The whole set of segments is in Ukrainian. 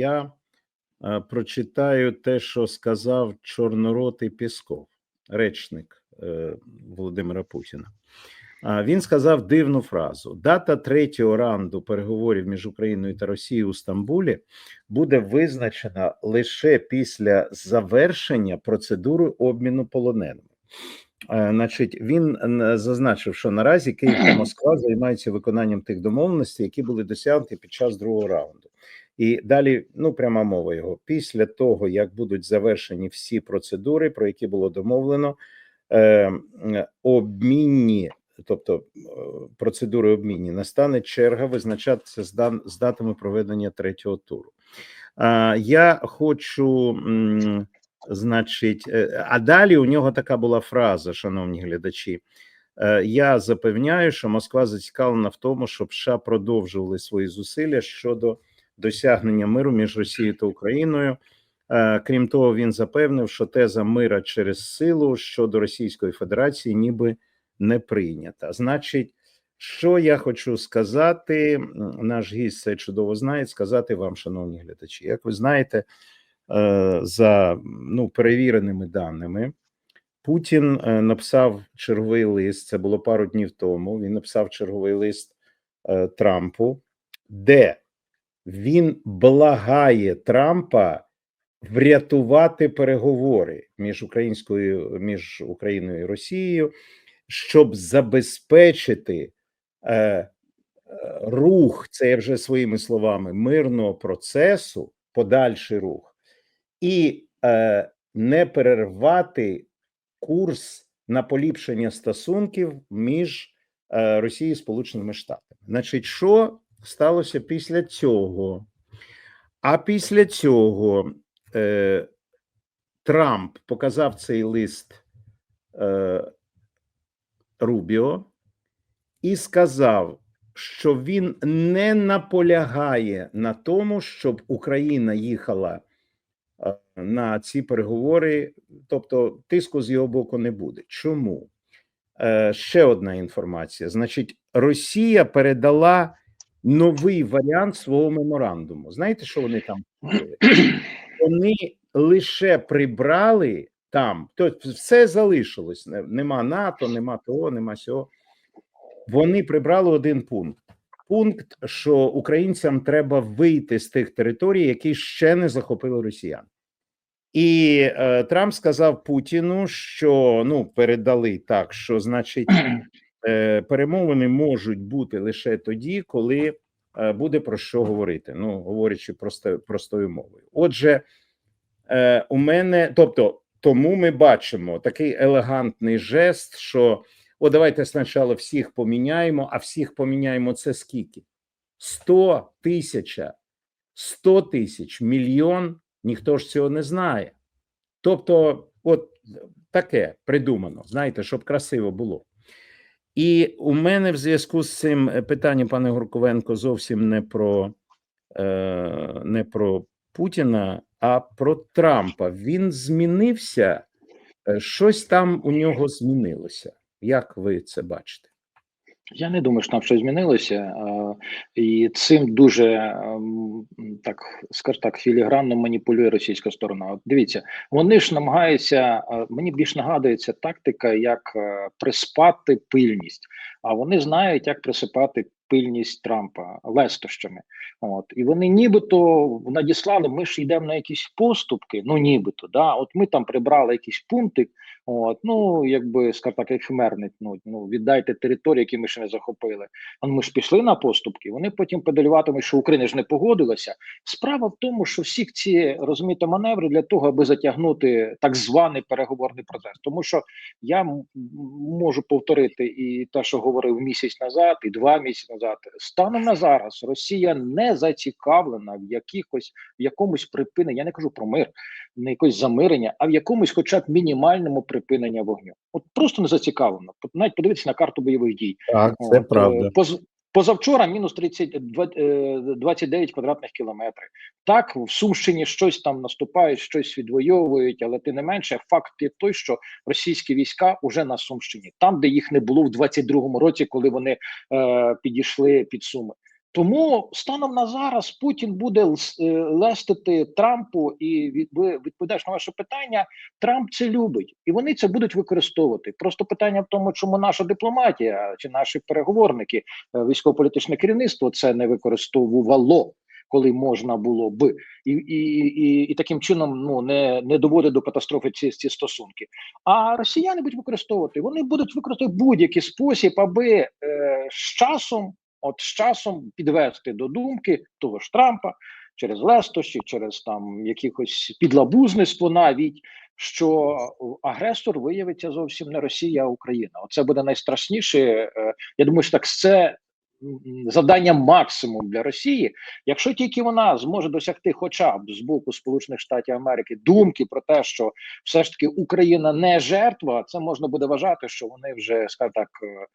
Я прочитаю те, що сказав Чорноротий Пісков, речник е, Володимира Путіна. Він сказав дивну фразу: дата третього раунду переговорів між Україною та Росією у Стамбулі буде визначена лише після завершення процедури обміну полоненими. Е, Значить, він зазначив, що наразі Київ та Москва займаються виконанням тих домовленостей, які були досягнуті під час другого раунду. І далі, ну пряма мова його. Після того, як будуть завершені всі процедури, про які було домовлено, е, обмінні, тобто е, процедури обмінні, настане черга визначатися з, дан, з датами проведення третього туру. А, я хочу, м, значить, е, а далі у нього така була фраза, шановні глядачі. Е, Я запевняю, що Москва зацікавлена в тому, щоб США продовжували свої зусилля щодо досягнення миру між Росією та Україною. Е, Крім того, він запевнив, що теза мира через силу щодо Російської Федерації ніби не прийнята. Значить, що я хочу сказати, наш гість це чудово знає, сказати вам, шановні глядачі. Як ви знаєте, е, за ну, перевіреними даними, Путін е, написав черговий лист. Це було пару днів тому. Він написав черговий лист Трампу, де він благає Трампа врятувати переговори між українською між Україною і Росією, щоб забезпечити е, е, рух, це я вже своїми словами, мирного процесу, подальший рух, і е, не перервати курс на поліпшення стосунків між е, Росією і Сполученими Штатами. Значить, що сталося після цього? А після цього е, Трамп показав цей лист е, Рубіо і сказав, що він не наполягає на тому, щоб Україна їхала е, на ці переговори, тобто тиску з його боку не буде. Чому? Е, ще одна інформація: значить, Росія передала новий варіант свого меморандуму. Знаєте, що вони там зробили? Вони лише прибрали там, тобто все залишилось. Нема НАТО, нема того, нема сього. Вони прибрали один пункт. Пункт, що українцям треба вийти з тих територій, які ще не захопили росіян. І е, Трамп сказав Путіну, що ну передали так, що значить перемовини можуть бути лише тоді, коли е, буде про що говорити. Ну говорячи просто простою мовою. Отже, е, у мене, тобто, тому ми бачимо такий елегантний жест, що о, давайте спочатку всіх поміняємо, а всіх поміняємо це скільки? 100 тисяча, 100 тисяч, мільйон, ніхто ж цього не знає. Тобто, от таке придумано, знаєте, щоб красиво було. І у мене в зв'язку з цим питанням, питання, пане Гурковенко, зовсім не про, е, не про Путіна, а про Трампа. Він змінився, е, щось там у нього змінилося. Як ви це бачите? Я не думаю, що там щось змінилося, а, і цим дуже ем, так, скажу так, філігранно маніпулює російська сторона. От дивіться, вони ж намагаються, мені більш нагадується тактика, як е, приспати пильність, а вони знають, як присипати пильність Трампа лестощами. От і вони нібито надіслали. Ми ж йдемо на якісь поступки. Ну нібито, да, от ми там прибрали якийсь пунктик. От, ну якби скажімо так, ефемерний. Ну ну віддайте території, які ми ще не захопили. А ми ж пішли на поступки. Вони потім педалюватимуть, що Україна ж не погодилася. Справа в тому, що всі ці розумієте маневри для того, аби затягнути так званий переговорний процес. Тому що я можу повторити і те, що говорив місяць назад, і два місяці назад. Станом на зараз Росія не зацікавлена в якихось в якомусь припиненні. Я не кажу про мир, не якось замирення, а в якомусь, хоча б мінімальному припинення вогню. От просто не зацікавлено. От Навіть подивитися на карту бойових дій. Так, От, правда. Поз, позавчора мінус 30, два- е, 29 квадратних кілометрів. Так, в Сумщині щось там наступають, щось відвоюють, але тим не менше, факт є той, що російські війська вже на Сумщині, там, де їх не було в 22-му році, коли вони е, підійшли під Суми. Тому станом на зараз Путін буде е, лестити Трампу, і ви відповідаєш на ваше питання. Трамп це любить, і вони це будуть використовувати. Просто питання в тому, чому наша дипломатія чи наші переговорники, е, військово-політичне керівництво це не використовувало. Коли можна було б, і, і, і, і таким чином ну не, не доводить до катастрофи ці, ці стосунки. А росіяни будуть використовувати. Вони будуть використовувати будь-який спосіб, аби е, з часом, от з часом підвести до думки того ж Трампа через лестощі, через там якихось підлабузництво навіть. Що агресор виявиться зовсім не Росія, а Україна. Оце буде найстрашніше. Е, Я думаю, що так це завдання максимум для Росії. Якщо тільки вона зможе досягти, хоча б з боку Сполучених Штатів Америки, думки про те, що все ж таки Україна не жертва, це можна буде вважати, що вони вже скажімо так е,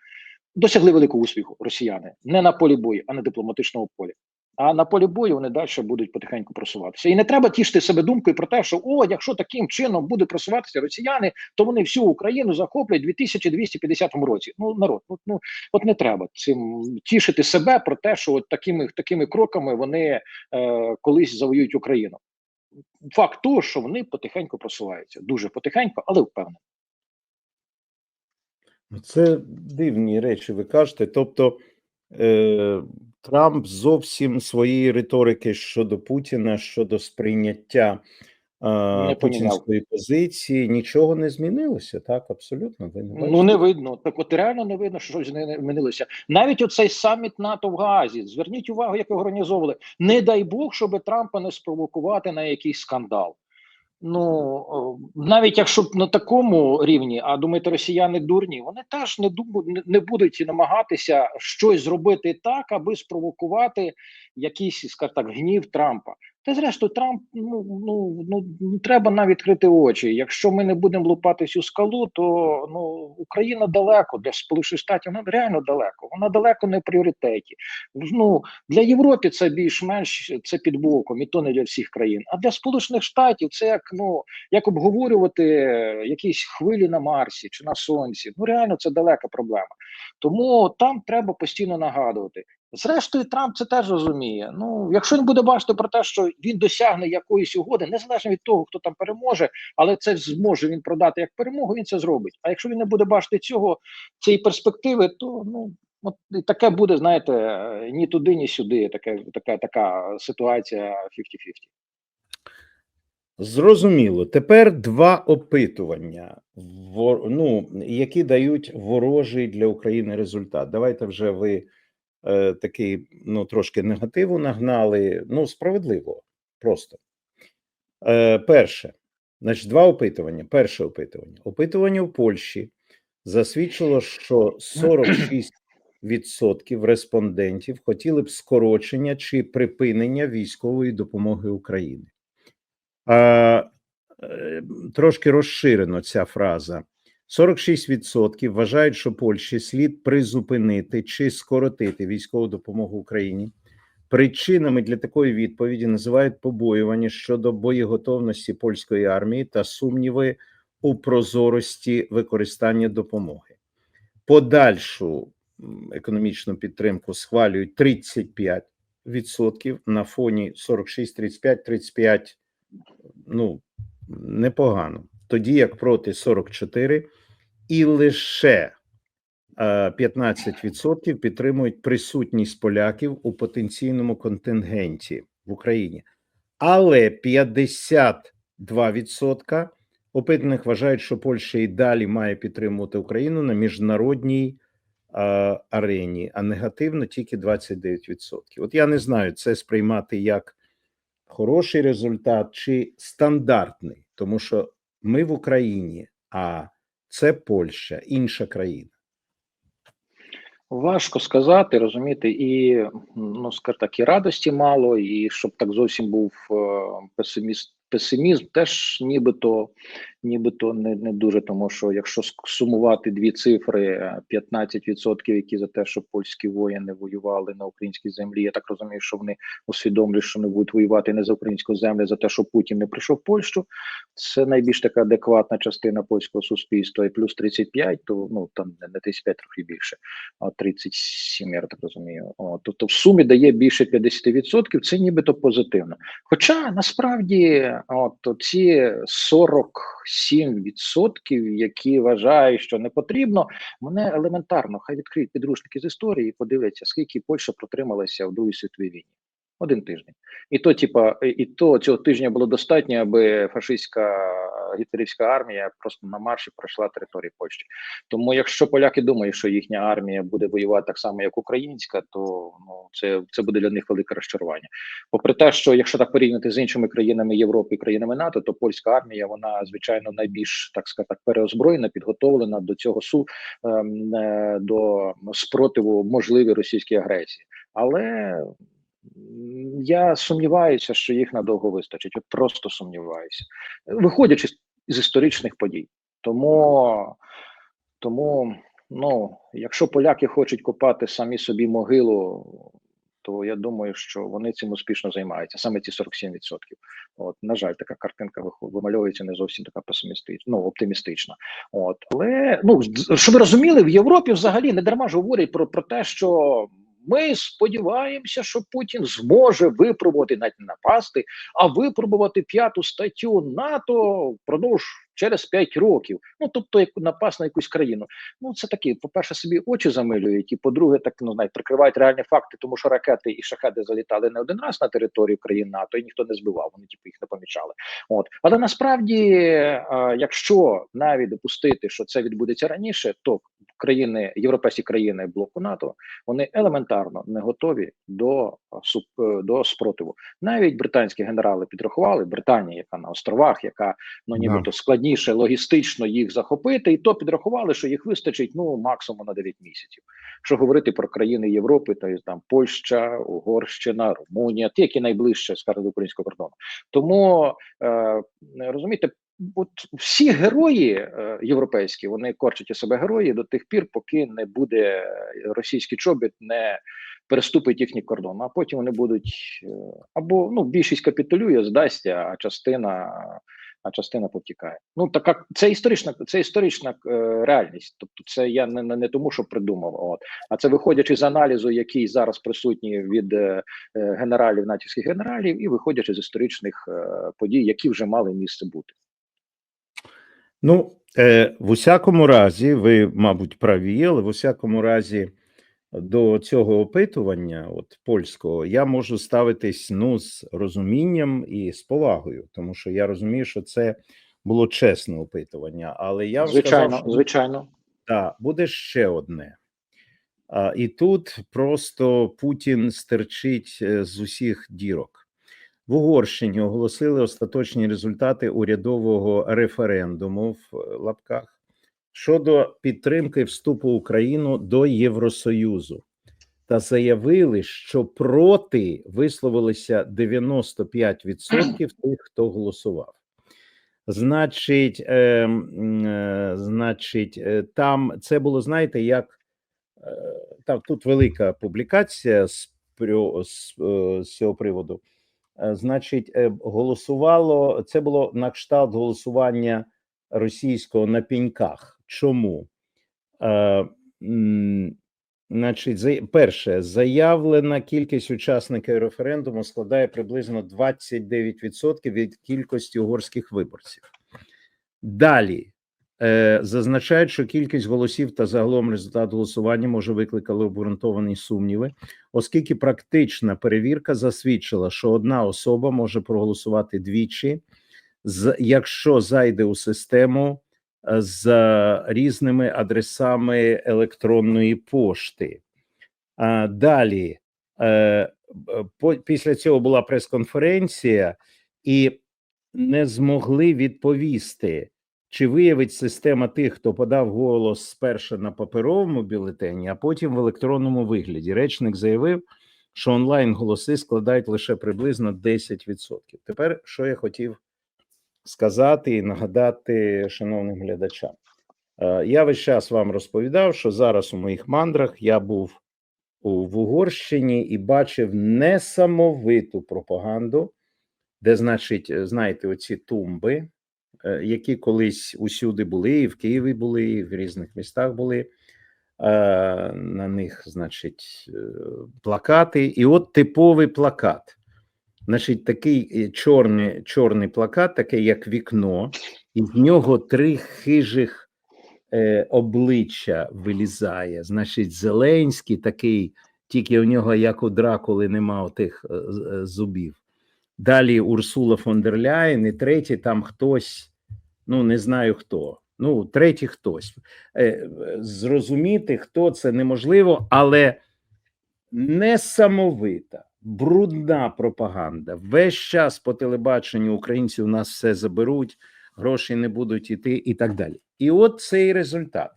досягли великого успіху. Росіяни не на полі бою, а на дипломатичному полі. А на полі бою вони далі будуть потихеньку просуватися. І не треба тішити себе думкою про те, що о, якщо таким чином буде просуватися росіяни, то вони всю Україну захоплять у 2250 році. Ну народ, ну, ну от не треба цим тішити себе про те, що от такими такими кроками вони е, колись завоюють Україну. Факт того, що вони потихеньку просуваються, дуже потихеньку, але впевнено. Це дивні речі, ви кажете. Тобто е, Трамп зовсім своєї риторики щодо Путіна, щодо сприйняття е, путінської позиції, нічого не змінилося, так? Абсолютно. Ви не Ну не видно. Так от реально не видно, що щось не не змінилося. Навіть оцей саміт НАТО в Газі. Зверніть увагу, як його організовували. Не дай Бог, щоб Трампа не спровокувати на якийсь скандал. Ну навіть якщо б на такому рівні, а думаєте, росіяни дурні, вони теж не думають, не будуть намагатися щось зробити так, аби спровокувати якийсь, скажімо так, гнів Трампа. Та зрештою, Трамп ну ну ну ну, треба нам відкрити очі. Якщо ми не будемо лупати цю скалу, то ну Україна далеко для Сполучених Штатів вона реально далеко. Вона далеко не в пріоритеті. Ну для Європи це більш-менш це під боком, і то не для всіх країн. А для Сполучених Штатів це як ну як обговорювати якісь хвилі на Марсі чи на сонці. Ну реально це далека проблема. Тому там треба постійно нагадувати. Зрештою, Трамп це теж розуміє. Ну, якщо він буде бачити про те, що він досягне якоїсь угоди, незалежно від того, хто там переможе, але це зможе він продати як перемогу, він це зробить. А якщо він не буде бачити цього, цієї перспективи, то ну от і таке буде, знаєте, ні туди, ні сюди. Таке, така, така ситуація 50-50. Зрозуміло. Тепер два опитування, ну, які дають ворожий для України результат. Давайте вже ви такий ну, трошки негативу нагнали. Ну, справедливо, просто. Е, перше, значить, два опитування. Перше опитування. Опитування в Польщі засвідчило, що 46% респондентів хотіли б скорочення чи припинення військової допомоги Україні. А, е, трошки розширено ця фраза. 46% вважають, що Польщі слід призупинити чи скоротити військову допомогу Україні. Причинами для такої відповіді називають побоювання щодо боєготовності польської армії та сумніви у прозорості використання допомоги. Подальшу економічну підтримку схвалюють 35% на фоні 46, 35, 35 ну, непогано. Тоді як проти 44, і лише е, 15% підтримують присутність поляків у потенційному контингенті в Україні. Але 52% опитаних вважають, що Польща і далі має підтримувати Україну на міжнародній е, арені, а негативно тільки 29%. От я не знаю, це сприймати як хороший результат чи стандартний, тому що ми в Україні, а це Польща, інша країна. Важко сказати, розумієте, і ну скажімо так, і радості мало, і щоб так зовсім був е, песиміст, песимізм, теж нібито нібито не, не дуже, тому що якщо сумувати дві цифри, е, 15%, які за те, що польські воїни воювали на українській землі, я так розумію, що вони усвідомлюють, що не будуть воювати не за українську землю, а за те, що Путін не прийшов в Польщу. Це найбільш така адекватна частина польського суспільства. І плюс 35, то ну там не не 35, трохи більше, а 37, я так розумію. О, тобто в сумі дає більше 50%, це нібито позитивно. Хоча насправді от ці 47%, які вважають, що не потрібно, мене елементарно хай відкриють підручники з історії і подивляться, скільки Польща протрималася в Другій світовій війні. Один тиждень, і то, типа, і- то цього тижня було достатньо, аби фашистська гітлерівська армія просто на марші пройшла територію Польщі. Тому, якщо поляки думають, що їхня армія буде воювати так само, як українська, то ну це, це буде для них велике розчарування. Попри те, що якщо так порівняти з іншими країнами Європи і країнами НАТО, то польська армія вона звичайно найбільш так сказати, переозброєна, підготовлена до цього су ем, е, до спротиву можливій російській агресії, але я сумніваюся, що їх надовго вистачить. От просто сумніваюся, виходячи з- історичних подій. Тому, тому, ну, якщо поляки хочуть копати самі собі могилу, то я думаю, що вони цим успішно займаються, саме ці 47%. От, на жаль, така картинка вимальовується не зовсім така песимістична, ну оптимістична. От, але ну щоб ви розуміли, в Європі взагалі не дарма ж говорять про, про те, що. Ми сподіваємося, що Путін зможе випробувати навіть напасти, а випробувати п'яту статтю НАТО впродовж через 5 років. Ну тобто, як напасть на якусь країну. Ну це такі, по-перше, собі очі замилюють, і по-друге, так ну знаєте, прикривають реальні факти, тому що ракети і шахеди залітали не один раз на територію країн НАТО, і ніхто не збивав, вони типу їх не помічали. От але насправді, якщо навіть допустити, що це відбудеться раніше, то країни, європейські країни блоку НАТО, вони елементарно не готові до е, до спротиву. Навіть британські генерали підрахували Британія, яка на островах, яка ну нібито складніше логістично їх захопити, і то підрахували, що їх вистачить ну максимум на 9 місяців. Що говорити про країни Європи, то є там Польща, Угорщина, Румунія, ті, які найближче скажімо, українського кордону. Тому е, розумієте. От всі герої е, європейські вони корчать із себе герої до тих пір, поки не буде російський чобіт, не переступить їхній кордон. А потім вони будуть е, або ну більшість капітулює, здасться, а частина а частина повтікає. Ну така це історична, це історична е, реальність. Тобто, це я не, не, не тому, що придумав. От а це виходячи з аналізу, який зараз присутній від е, е, генералів, натівських генералів, і виходячи з історичних е, подій, які вже мали місце бути. Ну, е, в усякому разі, ви, мабуть, праві, але в усякому разі до цього опитування, от польського, я можу ставитись ну з розумінням і з повагою, тому що я розумію, що це було чесне опитування. Але я Звичайно, сказав, що звичайно. Так, буде ще одне. А, і тут просто Путін стерчить е, з усіх дірок. В Угорщині оголосили остаточні результати урядового референдуму в е, лапках щодо підтримки вступу України до Євросоюзу та заявили, що проти висловилися 95% тих, хто голосував. Значить, е, е, значить, е, там це було, знаєте, як е, там тут велика публікація з, з, е, з цього приводу. Е, Значить, голосувало це було на кшталт голосування російського на піньках. Чому? Е, Значить, перше, заявлена кількість учасників референдуму складає приблизно 29% від кількості угорських виборців. Далі е, зазначають, що кількість голосів та загалом результат голосування може викликати обґрунтовані сумніви, оскільки практична перевірка засвідчила, що одна особа може проголосувати двічі, якщо зайде у систему з різними адресами електронної пошти. Далі, е, після цього була прес-конференція, і не змогли відповісти, чи виявить система тих, хто подав голос спершу на паперовому бюлетені, а потім в електронному вигляді. Речник заявив, що онлайн голоси складають лише приблизно 10%. Тепер що я хотів сказати і нагадати шановним глядачам. Е, Я весь час вам розповідав, що зараз у моїх мандрах я був в Угорщині і бачив несамовиту пропаганду, де, значить, е, знаєте, оці тумби, е, які колись усюди були, і в Києві були, і в різних містах були. На них, значить, плакати. І от типовий плакат. Значить, такий е, чорний, чорний плакат, такий як вікно, і в нього три хижих е, обличчя вилізає. Значить, Зеленський такий, тільки у нього, як у Дракули, нема отих е, е, зубів. Далі Урсула фон дер Ляєн, і третій там хтось, ну не знаю хто. Ну, третій хтось. Е, е, Зрозуміти, хто це неможливо, але несамовита, брудна пропаганда. Весь час по телебаченню українці у нас все заберуть, гроші не будуть іти і так далі. І от цей результат.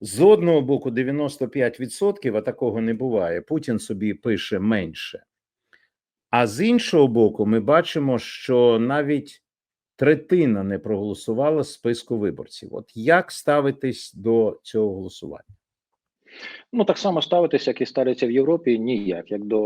З одного боку, 95%, а такого не буває. Путін собі пише менше. А з іншого боку, ми бачимо, що навіть третина не проголосувала списку виборців. От як ставитись до цього голосування? Ну так само ставитися, як і ставляться в Європі, ніяк. Як до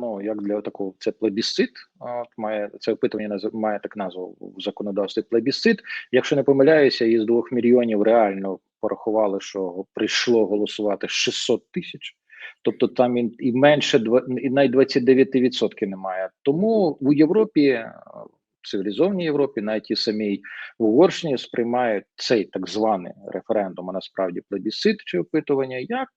ну як для такого це плебісцит. От має це опитування має так назву в законодавстві плебісцит. Якщо не помиляюся, із двох мільйонів реально порахували, що прийшло голосувати 600 тисяч. Тобто там і, менше і навіть 29% немає. Тому у Європі, в цивілізованій Європі, навіть і самій в Угорщині сприймають цей так званий референдум, а насправді плебісцит чи опитування, як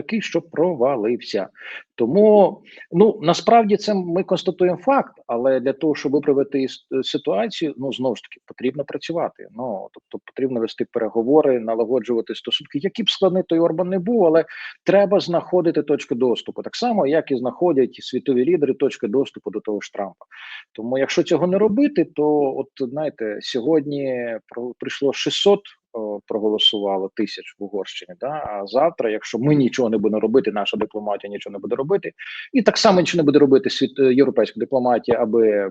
такий, що провалився. Тому ну насправді це ми констатуємо факт, але для того, щоб виправити ситуацію, ну знову ж таки потрібно працювати. Ну тобто потрібно вести переговори, налагоджувати стосунки, які б складний той Орбан не був, але треба знаходити точки доступу, так само як і знаходять світові лідери точки доступу до того ж Трампа. Тому, якщо цього не робити, то от знаєте, сьогодні прийшло 600 о, проголосувало тисяч в Угорщині. Да? А завтра, якщо ми нічого не будемо робити, наша дипломатія нічого не буде робити, і так само нічого не буде робити світ е, європейська дипломатія, аби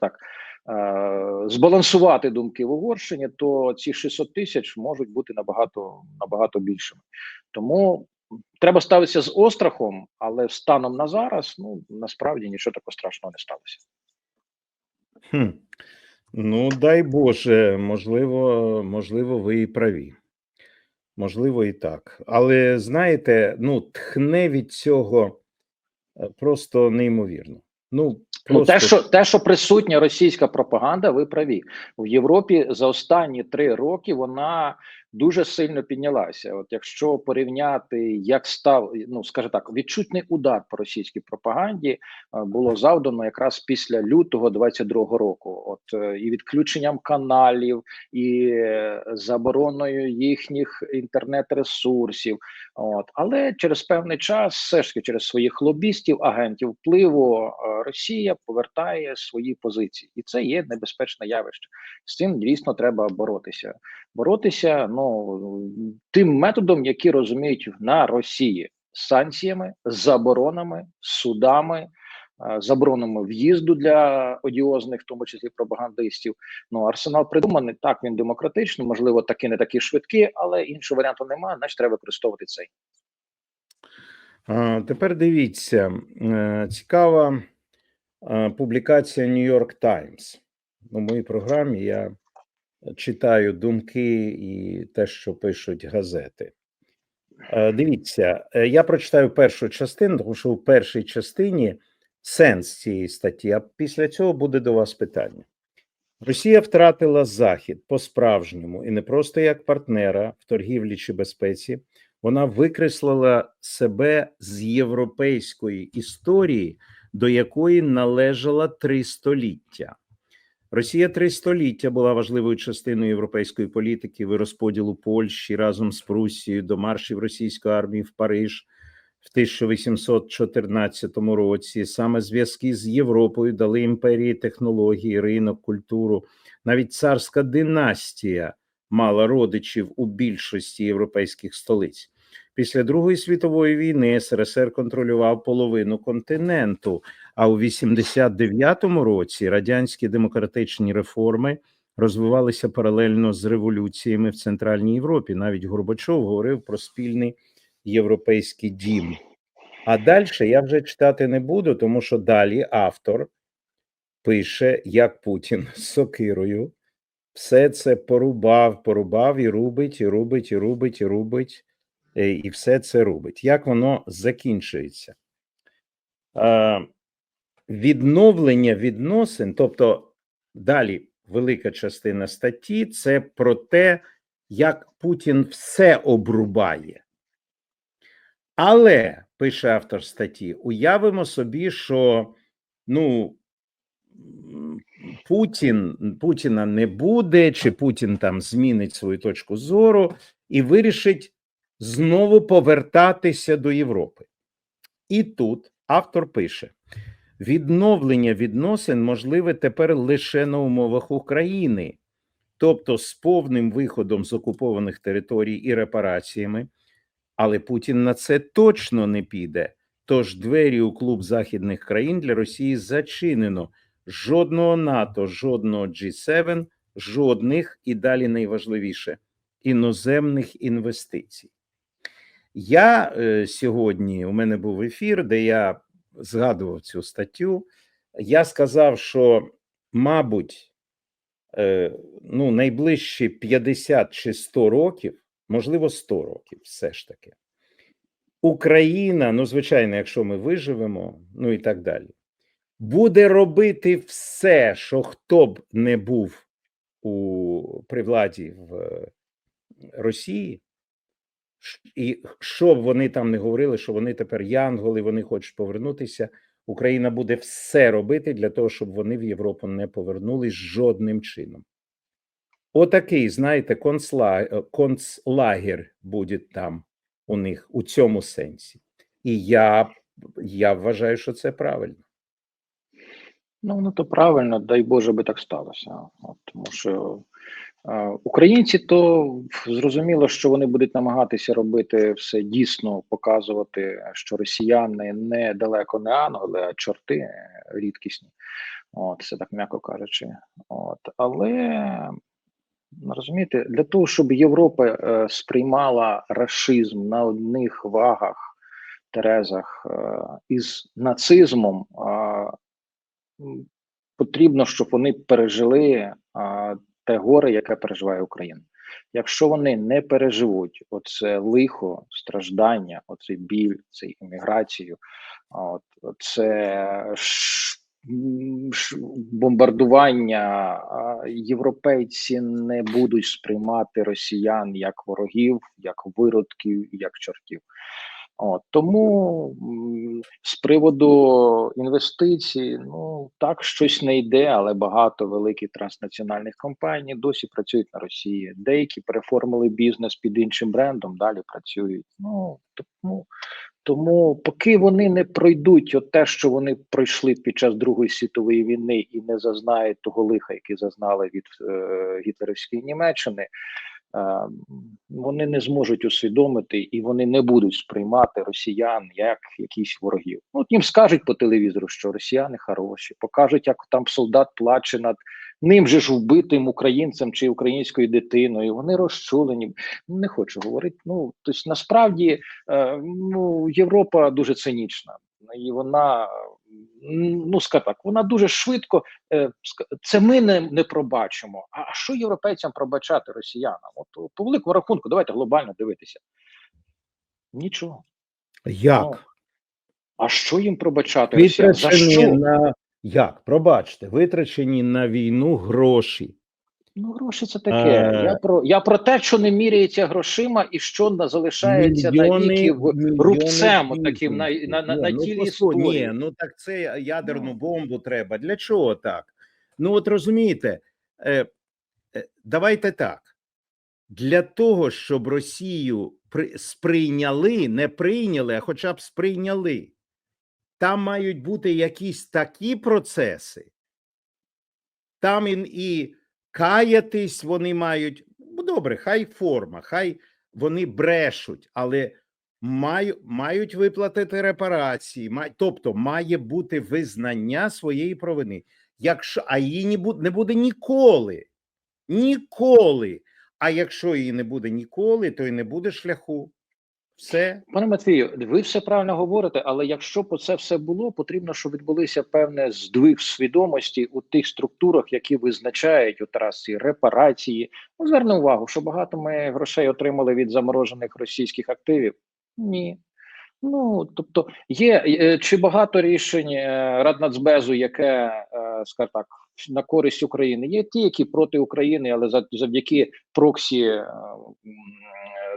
так. е, Збалансувати думки в Угорщині, то ці 600 тисяч можуть бути набагато набагато більшими. Тому треба ставитися з острахом, але станом на зараз, ну насправді нічого такого страшного не сталося. Хм. Ну, дай Боже, можливо, можливо, ви і праві. Можливо, і так. Але знаєте, ну, тхне від цього е, просто неймовірно. Ну, Ну, те, що те, що присутня російська пропаганда, ви праві в Європі за останні три роки вона дуже сильно піднялася. От якщо порівняти, як став ну скажімо так, відчутний удар по російській пропаганді е, було завдано якраз після лютого 22-го року. От е, і відключенням каналів, і е, забороною їхніх інтернет-ресурсів. От але через певний час, все ж таки через своїх лобістів, агентів впливу, Росія повертає свої позиції, і це є небезпечне явище. З цим дійсно треба боротися. Боротися ну тим методом, який розуміють на Росії санкціями, заборонами, судами. е, Заборонами в'їзду для одіозних, в тому числі пропагандистів. Ну арсенал придуманий так. Він демократичний, можливо, таки не такі швидкі, але іншого варіанту немає. Значить, треба використовувати цей. Тепер дивіться, е, цікава е, публікація New York Times. У моїй програмі я читаю думки і те, що пишуть газети. Е, Дивіться, е, я прочитаю першу частину, тому що в першій частині сенс цієї статті, а після цього буде до вас питання. Росія втратила Захід по-справжньому і не просто як партнера в торгівлі чи безпеці. Вона викреслила себе з європейської історії, до якої належала три століття. Росія три століття була важливою частиною європейської політики розподілу Польщі разом з Прусією до маршів російської армії в Париж в 1814 році. Саме зв'язки з Європою дали імперії технології, ринок, культуру. Навіть царська династія мала родичів у більшості європейських столиць. Після Другої світової війни СРСР контролював половину континенту. А у 89-му році радянські демократичні реформи розвивалися паралельно з революціями в Центральній Європі. Навіть Горбачов говорив про спільний європейський дім. А далі я вже читати не буду, тому що далі автор пише, як Путін з сокирою все це порубав, порубав і рубить, і рубить, і рубить, і рубить, і все це робить. Як воно закінчується? Е, Відновлення відносин, тобто далі велика частина статті, це про те, як Путін все обрубає. Але, пише автор статті, уявимо собі, що ну, Путін, Путіна не буде, чи Путін там змінить свою точку зору і вирішить знову повертатися до Європи. І тут автор пише: відновлення відносин можливе тепер лише на умовах України, тобто з повним виходом з окупованих територій і репараціями. Але Путін на це точно не піде. Тож двері у клуб західних країн для Росії зачинено. Жодного НАТО, жодного G7, жодних і далі найважливіше іноземних інвестицій. Я е, сьогодні у мене був ефір, де я згадував цю статтю. Я сказав, що, мабуть, е, ну, найближчі 50 чи 100 років, можливо, 100 років, все ж таки, Україна, ну, звичайно, якщо ми виживемо, ну і так далі, буде робити все, що хто б не був у при владі в е, Росії, і що б вони там не говорили, що вони тепер янголи, вони хочуть повернутися. Україна буде все робити для того, щоб вони в Європу не повернулись жодним чином. Отакий, знаєте, концла... е, концлагер буде там у них у цьому сенсі. І я, я вважаю, що це правильно. Ну, ну то правильно, дай Боже би так сталося. От, тому що українці то зрозуміло, що вони будуть намагатися робити все дійсно, показувати, що росіяни не далеко не ангели, а чорти е, рідкісні. От, це так м'яко кажучи. От, але розумієте, для того, щоб Європа е, сприймала рашизм на одних вагах, терезах е, із нацизмом. Е, потрібно, щоб вони пережили а, те горе, яке переживає Україна. Якщо вони не переживуть оце лихо, страждання, оцей біль, цей еміграцію, а, от це бомбардування, європейці не будуть сприймати росіян як ворогів, як виродків, як чортів. От, тому з приводу інвестицій, ну так щось не йде, але багато великих транснаціональних компаній досі працюють на Росії. Деякі переформили бізнес під іншим брендом, далі працюють. Ну тому, тому поки вони не пройдуть от те, що вони пройшли під час Другої світової війни, і не зазнають того лиха, який зазнали від е, гітлерівської Німеччини. Е, вони не зможуть усвідомити і вони не будуть сприймати росіян як якісь ворогів. Ну, от їм скажуть по телевізору, що росіяни хороші, покажуть, як там солдат плаче над ним же ж вбитим українцем чи українською дитиною. Вони розчулені. Не хочу говорити. Ну тобто, насправді е, ну, Європа дуже цинічна, і вона. Ну, скажу так, вона дуже швидко е, це ми не, не пробачимо. А що європейцям пробачати росіянам? От по великому рахунку, давайте глобально дивитися. Нічого. Як? Ну, а що їм пробачати росіянам? За що? на як? Пробачте, витрачені на війну гроші. Ну, гроші це таке. Е. Я про я про те, що не міряється грошима і що залишається Мільйони- навіки в рубцем, таким на, на, на, на ну, тілі історії. Ні, ну так це ядерну Ну. бомбу треба. Для чого так? Ну от розумієте, е, е, давайте так. Для того, щоб Росію при, сприйняли, не прийняли, а хоча б сприйняли, там мають бути якісь такі процеси, там і, і каятись вони мають. Ну, добре, хай форма, хай вони брешуть, але маю, мають виплатити репарації, тобто має бути визнання своєї провини. Якщо а її не буде, ніколи, ніколи. А якщо її не буде ніколи, то і не буде шляху. Все. Пане Матвію, ви все правильно говорите, але якщо б це все було, потрібно, щоб відбулися певне здвиг свідомості у тих структурах, які визначають от раз ці репарації. Ну, зверни увагу, що багато ми грошей отримали від заморожених російських активів. Ні. Ну тобто, є е, чи багато рішень е, Раднацбезу, яке, е, скажімо так, на користь України. Є ті, які проти України, але за- завдяки проксі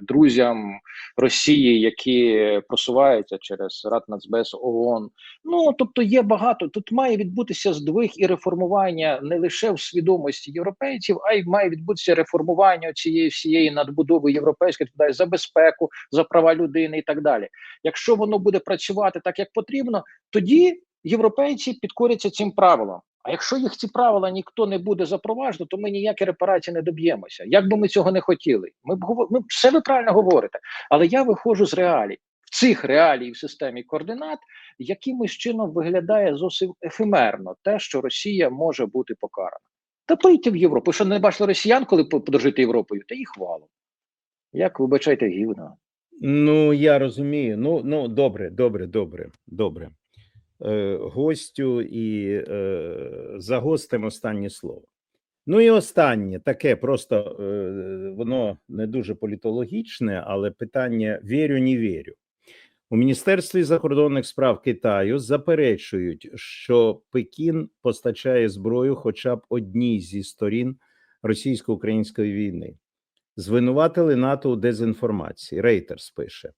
друзям Росії, які просуваються через Раднацбез ООН. Ну тобто є багато. Тут має відбутися здвиг і реформування не лише в свідомості європейців, а й має відбутися реформування цієї всієї надбудови європейської відповідає за безпеку, за права людини і так далі. Якщо воно буде працювати так, як потрібно, тоді європейці підкоряться цим правилам. А якщо їх ці правила ніхто не буде запроваджувати, то ми ніякі репарації не доб'ємося. Як би ми цього не хотіли, ми б ми все ви правильно говорите. Але я виходжу з реалій. В цих реалій в системі координат якимось чином виглядає зовсім ефемерно те, що Росія може бути покарана. Та поїдьте в Європу. Що не бачили росіян, коли по- Європою, та їх валом. Як вибачайте гівно. Ну, я розумію. Ну, ну добре, добре, добре, добре. Е, гостю і е, за гостем останнє слово. Ну і останнє таке, просто е, воно не дуже політологічне, але питання вірю, не вірю. У Міністерстві закордонних справ Китаю заперечують, що Пекін постачає зброю хоча б одній зі сторін російсько-української війни. Звинуватили НАТО у дезінформації. Рейтерс пише.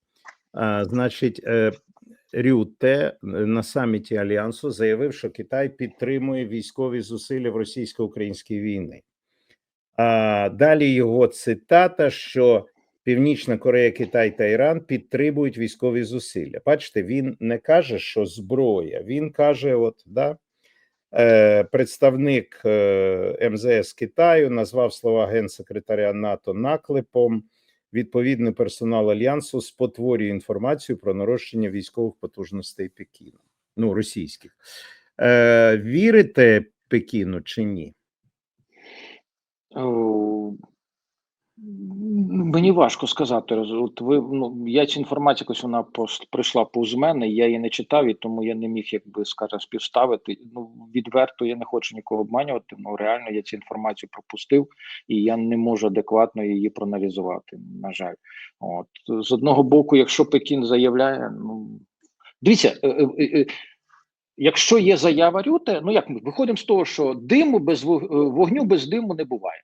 А, значить, Рюте на саміті Альянсу заявив, що Китай підтримує військові зусилля в російсько-українській війні. А далі його цитата, що Північна Корея, Китай та Іран підтримують військові зусилля. Бачите, він не каже, що зброя. Він каже: от да, е, представник е, МЗС Китаю назвав слова генсекретаря НАТО наклепом. Відповідний персонал альянсу спотворює інформацію про нарощення військових потужностей Пекіну, ну російських. Е, вірите Пекіну чи ні? Мені важко сказати. От ви ну я цю інформацію якось вона прийшла повз мене. Я її не читав, і тому я не міг, якби скажімо, співставити. Ну відверто я не хочу нікого обманювати. Ну реально я цю інформацію пропустив, і я не можу адекватно її проаналізувати. На жаль, от з одного боку, якщо Пекін заявляє, ну дивіться. е, е, е, Якщо є заява Рюте, ну як ми виходимо з того, що диму без вогню без диму не буває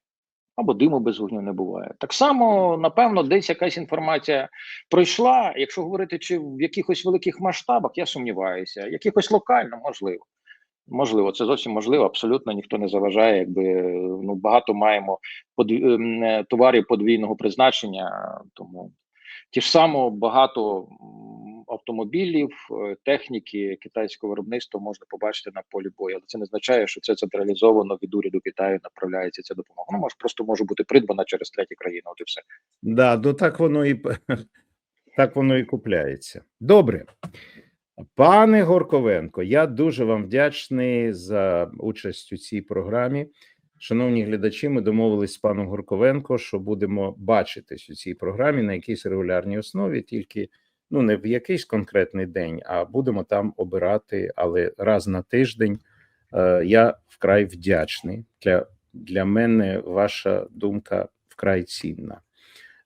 або диму без вогню не буває. Так само, напевно, десь якась інформація пройшла. Якщо говорити, чи в якихось великих масштабах, я сумніваюся, якихось локально можливо. Можливо, це зовсім можливо, абсолютно ніхто не заважає. Якби ну багато маємо подві... ем, е, товарів подвійного призначення, тому ті ж само багато автомобілів, е, техніки китайського виробництва можна побачити на полі бою, але це не означає, що це централізовано від уряду Китаю направляється ця допомога. Ну може просто може бути придбана через треті країни. От і все. Да, ну так воно і так воно і купляється. Добре. Пане Горковенко, я дуже вам вдячний за участь у цій програмі. Шановні глядачі, ми домовились з паном Горковенко, що будемо бачитись у цій програмі на якійсь регулярній основі, тільки ну не в якийсь конкретний день, а будемо там обирати, але раз на тиждень. Е, Я вкрай вдячний. Для, для мене ваша думка вкрай цінна.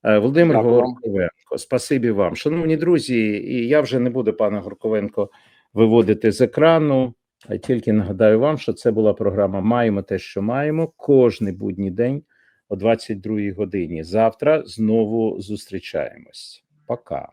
Е, Володимир Дякую. Горковенко, спасибі вам. Шановні друзі, і я вже не буду пана Горковенко виводити з екрану. А тільки нагадаю вам, що це була програма Маємо те, що маємо кожний будній день о 22 годині. Завтра знову зустрічаємось. Пока.